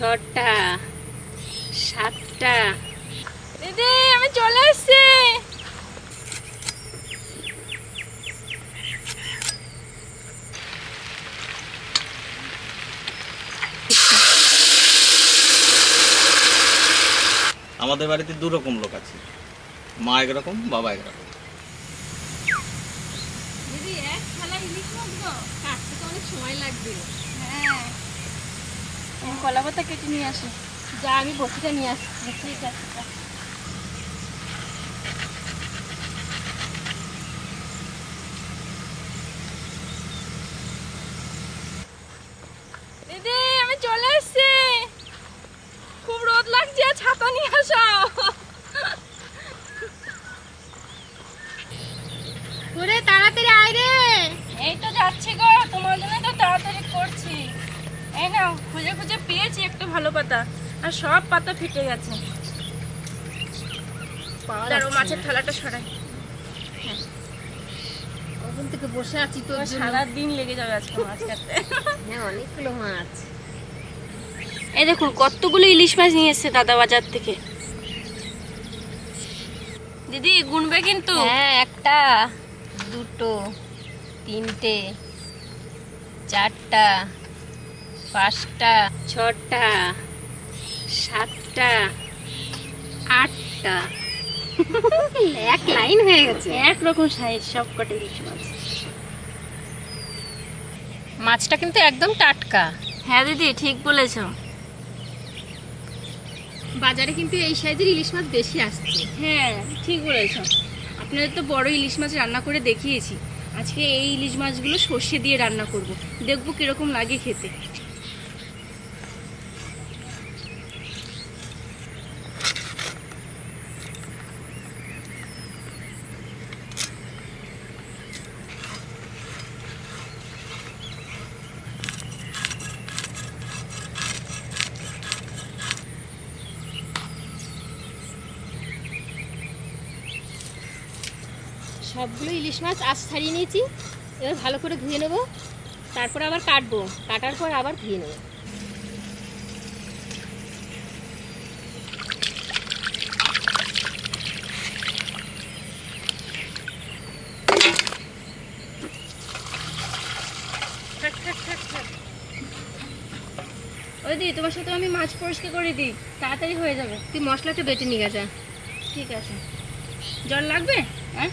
ছটা সাতটা। দিদি আমি চলে এসেছি। আমাদের বাড়িতে দু রকম লোক আছে। মা একরকম বাবা একরকম। দিদি এক থালা ইলিশ মাছ গো কাটতে তো অনেক সময় লাগবে। আমি কলা পাতা কেটে নিয়ে আসি। যা আমি বসিটা নিয়ে আসছি ঠিক আছে। দিদি আমি চলে এসেছি। খুব রোদ লাগছে ছাতা নিয়ে আসো। ওরে তাড়াতাড়ি আয় রে। এই তো যাচ্ছি গো তোমার জন্য তো তাড়াতাড়ি করছি। এই না খুঁজে খুঁজে পেয়েছি একটা ভালো পাতা আর সব পাতা ফেটে গেছে। পাওয়া মাছের। থালাটা সরাই। কখন থেকে বসে আছি তোর জন্য। সারা দিন লেগে যাবে আজকে মাছ কাটতে হ্যাঁ অনেকগুলো মাছ। এই দেখুন কতগুলো ইলিশ মাছ নিয়ে এসছে দাদা বাজার থেকে। দিদি গুনবে কিন্তু। হ্যাঁ একটা দুটো তিনটে চারটা। পাঁচটা ছটা সাতটা আটটা। এক লাইন হয়ে গেছে। একরকম সাইজ সব কটা ইলিশ মাছ। মাছটা কিন্তু একদম টাটকা। হ্যাঁ দিদি ঠিক বলেছ। বাজারে কিন্তু এই সাইজের ইলিশ মাছ বেশি আসছে। হ্যাঁ ঠিক বলেছ। আপনাদের তো বড় ইলিশ মাছ রান্না করে দেখিয়েছি। আজকে এই ইলিশ মাছগুলো সর্ষে দিয়ে রান্না করব। দেখব কীরকম লাগে খেতে। সবগুলো ইলিশ মাছ আজ ছাড়িয়ে নিয়েছি। এবার ভালো করে ধুয়ে নেব। তারপর আবার কাটবো। কাটার পর আবার ধুয়ে নেব। ওই দিদি, তোমার সাথে আমি মাছ পরিষ্কার করে দিই। তাড়াতাড়ি হয়ে যাবে। তুই মশলাটা বেটে নিয়ে যা। ঠিক আছে। জল লাগবে? হ্যাঁ?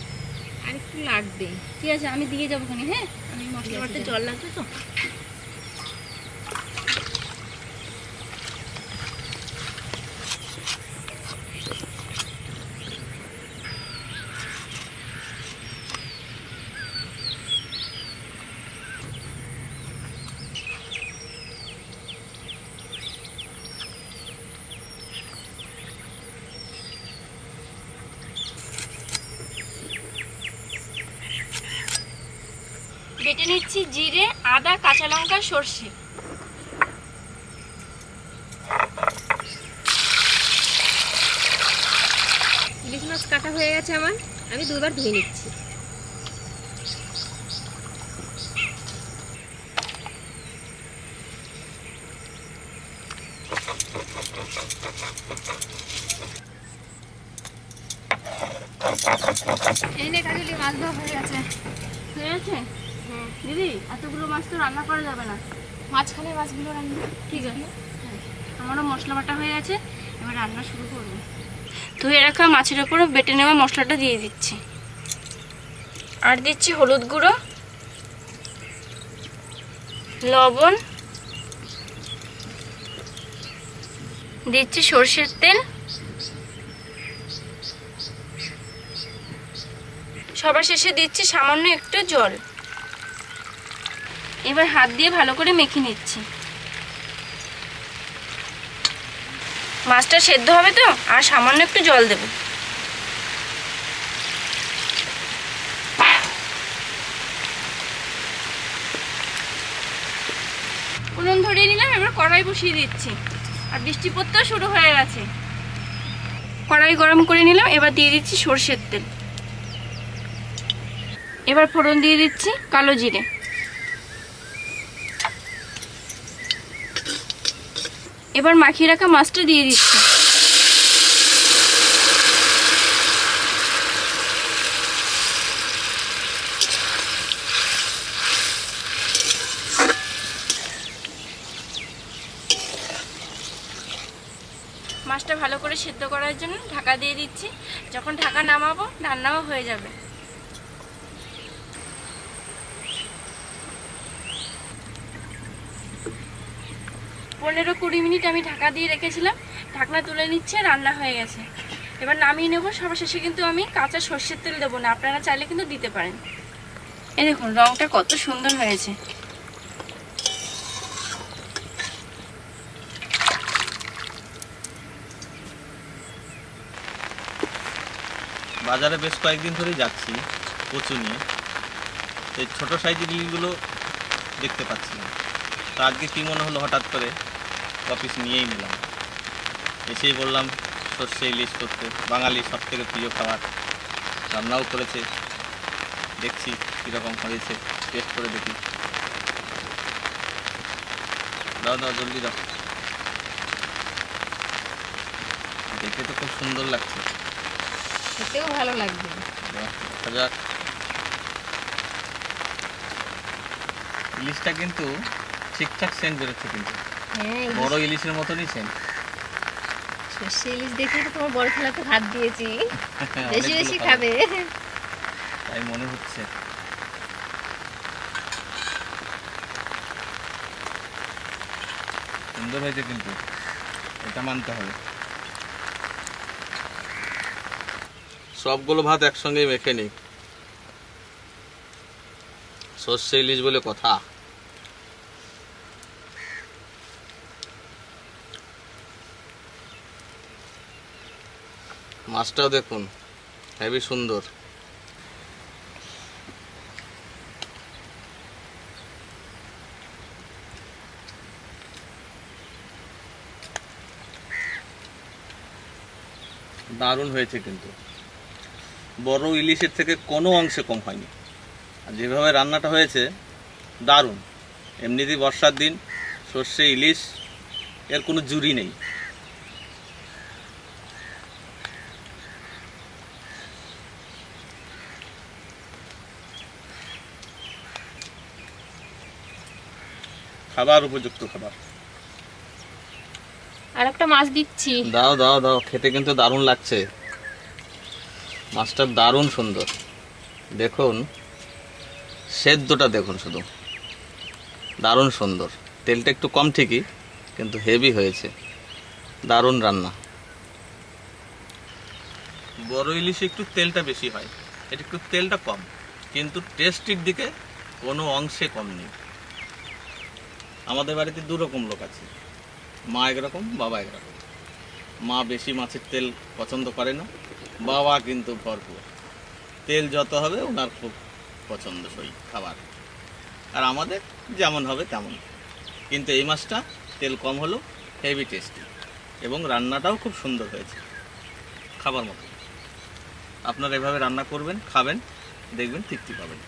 আর একটু লাগবে। ঠিক আছে আমি দিয়ে যাব ওখানে হ্যাঁ? আমি মশলা জল লাগবে তো? বেটে নিচ্ছি জিরে, আদা, কাঁচা লঙ্কা, সর্ষে। ইলিশ মাছ কাটা হয়ে গেছে আমার। আমি দুবার ধুয়ে নিচ্ছি। এই নে কাজলি, মাছ ধোয়া হয়ে গেছে। হয়ে গেছে? দিদি এতগুলো মাছ তো রান্না করা যাবে না। মাঝখানে মাছগুলো রান্না ঠিক আছে আমারও মশলা বাটা হয়ে গেছে এবার রান্না শুরু করব। ধুয়ে রাখা মাছের ওপরে বেটে নেওয়া মশলাটা দিয়ে দিচ্ছি। আর দিচ্ছি হলুদ গুঁড়ো লবণ দিচ্ছি সর্ষের তেল। সবার শেষে দিচ্ছি সামান্য একটু জল। এবার হাত দিয়ে ভালো করে মেখে নিচ্ছি। মাছটা সেদ্ধ হবে তো, আর সামান্য একটু জল দেব। উনুন ধরিয়ে নিলাম, এবার কড়াই বসিয়ে দিচ্ছি। আর বৃষ্টি পড়তেও শুরু হয়ে গেছে। কড়াই গরম করে নিলাম, এবার দিয়ে দিচ্ছি সর্ষের তেল। এবার ফোড়ন দিয়ে দিচ্ছি কালো জিরে। এবার মাখিয়ে রাখা মাছটা দিয়ে দিচ্ছি। মাছটা ভালো করে সেদ্ধ করার জন্য ঢাকা দিয়ে দিচ্ছি। যখন ঢাকা নামাবো, রান্নাও হয়ে যাবে। পনেরো কুড়ি মিনিট আমি ঢাকা দিয়ে রেখেছিলাম, ঢাকনা তুলে নিচ্ছে, রান্না হয়ে গেছে। এবার নামিয়ে নেব, সবার শেষে কিন্তু আমি কাঁচা সর্ষের তেল দেবো না, আপনারা চাইলে কিন্তু দিতে পারেন। এই দেখুন, রংটা কত সুন্দর হয়েছে। বাজারে বেশ কয়েকদিন ধরেই যাচ্ছি, কচু নিয়ে। এই ছোটো সাইজের ইলিশগুলো দেখতে পাচ্ছি তো আজকে কী মনে হলো হঠাৎ করে? অফিস নিয়েই নিলাম। এসেই বললাম সর্ষে ইলিশ করতে। বাঙালি সব থেকে প্রিয় খাবার। রান্নাও করেছে। দেখছি কীরকম হয়েছে। টেস্ট করে দেখি। দাও দাও জলদি দাও। দেখতে তো খুব সুন্দর লাগছে। খেতেও ভালো লাগবে। যাক। ইলিশটা কিন্তু ঠিকঠাক সেন্ট বেরোচ্ছে কিন্তু। বড় ইলিশের মতনই সেন্ট সর্ষে ইলিশ দেখে তো তোমার বড় থালাতে ভাত দিয়েছি। বেশি বেশি খাবে। তাই মনে হচ্ছে। সুন্দর হয়েছে কিন্তু। এটা মানতে হবে। সবগুলো ভাত একসঙ্গে মেখে নিই। সর্ষে ইলিশ বলে কথা। মাছটাও দেখুন হেবি সুন্দর। দারুণ হয়েছে কিন্তু। বড় ইলিশের থেকে কোনো অংশে কম হয়নি। আর যেভাবে রান্নাটা হয়েছে, দারুণ। এমনিতেই বর্ষার দিন, সর্ষে, ইলিশ, এর কোনো জুরি নেই। খাবার উপযুক্ত খাবার। আর একটা মাছ দিচ্ছি। দাও দাও দাও খেতে কিন্তু দারুণ লাগছে। মাছটা দারুণ সুন্দর। দেখুন সেদ্ধটা দেখুন শুধু। দারুণ সুন্দর। তেলটা একটু কম ঠিকই কিন্তু হেভি হয়েছে। দারুণ রান্না। বড় ইলিশে একটু তেলটা বেশি হয়। এটা একটু তেলটা কম কিন্তু টেস্টির দিকে কোনো অংশে কম নেই। আমাদের বাড়িতে দু রকম লোক আছে। মা একরকম, বাবা একরকম। মা বেশি মাছের তেল পছন্দ করে না, বাবা কিন্তু ভরপুর। তেল যত হবে ওনার খুব পছন্দ পছন্দসই খাবার। আর আমাদের যেমন হবে তেমন। কিন্তু এই মাছটা তেল কম হলেও হেভি টেস্টি এবং রান্নাটাও খুব সুন্দর হয়েছে, খাবার মতো। আপনারা এভাবে রান্না করবেন, খাবেন, দেখবেন, তৃপ্তি পাবেন।